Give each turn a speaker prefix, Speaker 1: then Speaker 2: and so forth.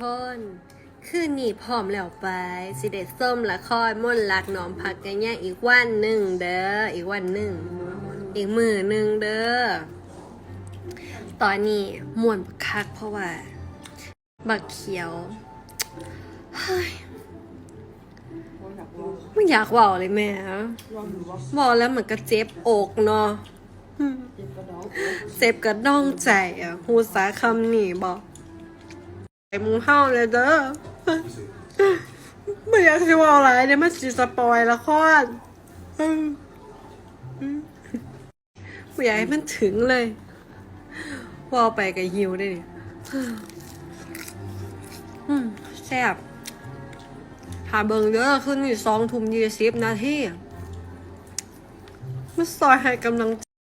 Speaker 1: คน คืนนี้พร้อมแล้วไป สิเด็ส้มละครม่นต์รักหนอมพักกันแย่อีกวันหนึ่งเด้อ อีกวันหนึ่ง อีกมือหนึ่งเด้อ ตอนนี้ม่วนบักคักเพราะว่า บักเขียวเฮ้ยไม่อยากเว่าเลยแม่บอกแล้วเหมือนกับเจ็บอกเนาะเจ็บกระด้องใจอะหูสาคำหนีบอก หมูเห่าเลยเด้อไม่อยากจะว่าอะไรเนี่ยมันสิสปอยละครอืมอืมไม่อยากให้มันถึงเลยว่าไปกับฮิวได้ดิอืมแซ่บหาเบิงเด้อขึ้นนี่สองทุ่มยี่สิบนาทีมาซอยให้กำลัง